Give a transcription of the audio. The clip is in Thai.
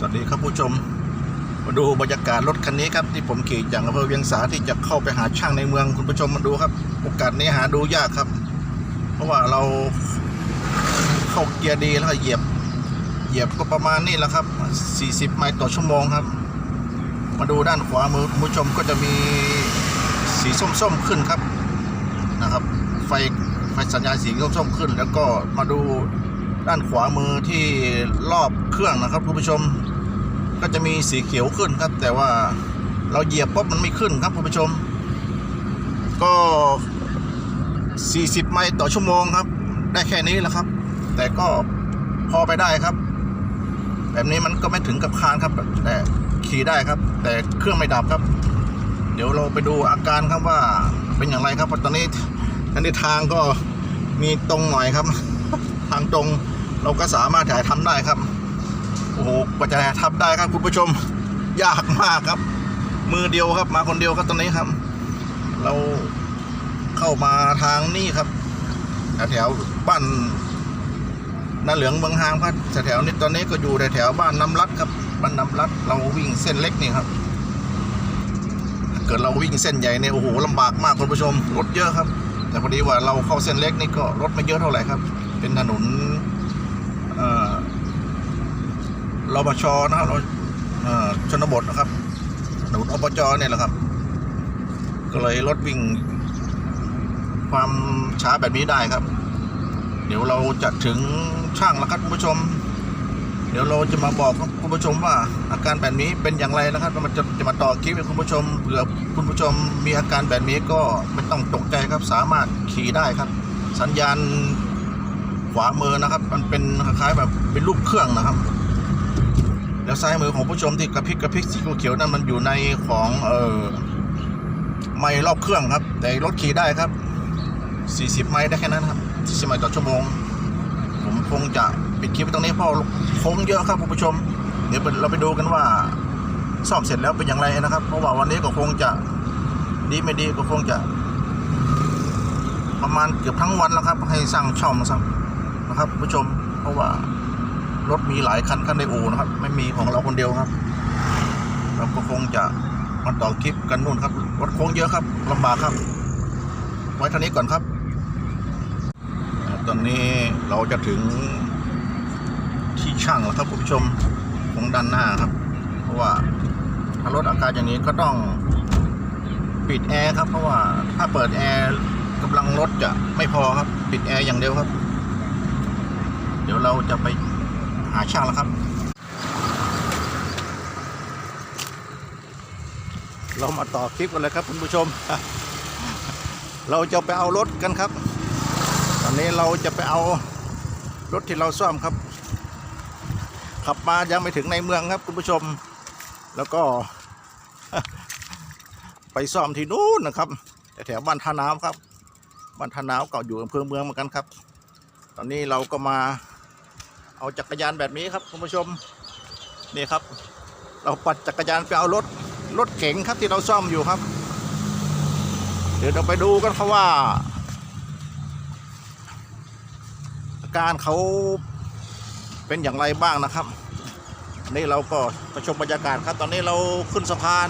สวัสดีครับผู้ชม มาดูบรรยากาศรถคันนี้ครับที่ผมขี่จากอำเภอเวียงสาที่จะเข้าไปหาช่างในเมืองคุณผู้ชมมาดูครับ โอกาสนี้หาดูยากครับ เพราะว่าเราเข้าเกียร์ดีแล้วก็เหยียบ เหยียบก็ประมาณนี้แหละครับ 40 ไมล์ต่อชั่วโมงครับ มาดูด้านขวามือคุณผู้ชมก็จะมีสีส้มๆขึ้นครับนะครับ ไฟไฟสัญญาณสีส้มๆขึ้น แล้วก็มาดู ด้านขวามือที่รอบเครื่องนะครับคุณผู้ชม ก็จะมีสีเขียวขึ้นครับ แต่ว่าเราเหยียบปุ๊บมันไม่ขึ้นครับคุณผู้ชม ก็ 40 ไมล์ต่อชั่วโมงครับ ได้แค่นี้แหละครับ แต่ก็พอไปได้ครับ แบบนี้มันก็ไม่ถึงกับคานครับ แต่ขี่ได้ครับ แต่เครื่องไม่ดับครับ เดี๋ยวเราไปดูอาการครับว่าเป็นอย่างไรครับตอนนี้ทันทีทางก็มีตรงหน่อยครับ ทางตรง เราก็สามารถถ่ายทำได้ครับ โอ้โหกว่าจะถ่ายทำได้ครับคุณผู้ชม ยากมากครับ มือเดียวครับ มาคนเดียวครับตอนนี้ครับ เราเข้ามาทางนี้ครับแถวบ้านนาเหลืองเมืองหางครับแถวนี้ตอนนี้ก็อยู่แถวบ้านน้ำรัดครับบ้านน้ำรัดเราวิ่งเส้นเล็กนี่ครับเกิดเราวิ่งเส้นใหญ่เนี่ยโอ้โหลำบากมากคุณผู้ชมรถเยอะครับ แต่พอดีว่าเราเข้าเส้นเล็กนี่ก็รถไม่เยอะเท่าไหร่ครับ เป็นถนน รบชนะครับเราชนบทนะครับถนนอบจเนี่ยแหละครับ ก็เลยรถวิ่ง ความช้าแบบนี้ได้ครับ เดี๋ยวเราจะถึงช่างแล้วครับคุณผู้ชม เดี๋ยวเราจะมาบอกคุณผู้ชมว่า อาการแบบนี้เป็นอย่างไรนะครับมันจะจะมาต่อคลิปให้คุณผู้ชมเผื่อคุณผู้ชมมีอาการแบบนี้ก็ไม่ต้องตกใจครับ สามารถขี่ได้ครับ สัญญาณ ขวามือนะครับ มันเป็นคล้ายๆแบบเป็นรูปเครื่องนะครับ แล้วซ้ายมือของผู้ชมที่กระพริบกระพริบสีเขียวนั่นมันอยู่ในของเอ่อไม่รอบเครื่องครับ แต่รถขี่ได้ครับ 40 ไมล์ได้แค่นั้นครับ40ไมล์ต่อชั่วโมง ผมคงจะปิดคลิปตรงนี้เพราะโค้งเยอะครับคุณผู้ชม เดี๋ยวเราไปดูกันว่าซ่อมเสร็จแล้วเป็นอย่างไรนะครับ เพราะว่าวันนี้ก็คงจะดีไม่ดีก็คงจะ ประมาณเกือบทั้งวันแล้วครับ ให้สั่งช่อมนะครับ นะครับผู้ชมเพราะว่ารถมีหลายคันคันในอู่นะครับ ไม่มีของเราคนเดียวครับ เราก็คงจะมาต่อคลิปกันนู่นครับรถโค้งเยอะครับลำบากครับ ไว้เท่านี้ก่อนครับ ตอนนี้เราจะถึงที่ช่างแล้วครับผู้ชมของด้านหน้าครับ เพราะว่าถ้ารถอาการอย่างนี้ก็ต้องปิดแอร์ครับเพราะว่าถ้าเปิดแอร์กำลังรถจะไม่พอครับ ปิดแอร์อย่างเดียวครับ ดี๋ยวเราจะไปหาช่างแล้วครับ เรามาต่อคลิปกันเลยครับคุณผู้ชม เราจะไปเอารถกันครับ ตอนนี้เราจะไปเอารถที่เราซ่อมครับ ขับมายังไม่ถึงในเมืองครับคุณผู้ชม แล้วก็ ไปซ่อมที่นู้นนะครับแถวบ้านท่าน้ำครับบ้านท่าน้ำเก่าอยู่อำเภอเมืองเหมือนกันครับ ตอนนี้เราก็มา เอาจักรยานแบบนี้ครับคุณผู้ชมนี่ครับ เราปัดจักรยานไปเอารถรถเก๋งครับที่เราซ่อมอยู่ครับ เดี๋ยวเราไปดูกันครับว่า อาการเขาเป็นอย่างไรบ้างนะครับนี่เราก็ประชมบรรยากาศครับ ตอนนี้เราขึ้นสะพาน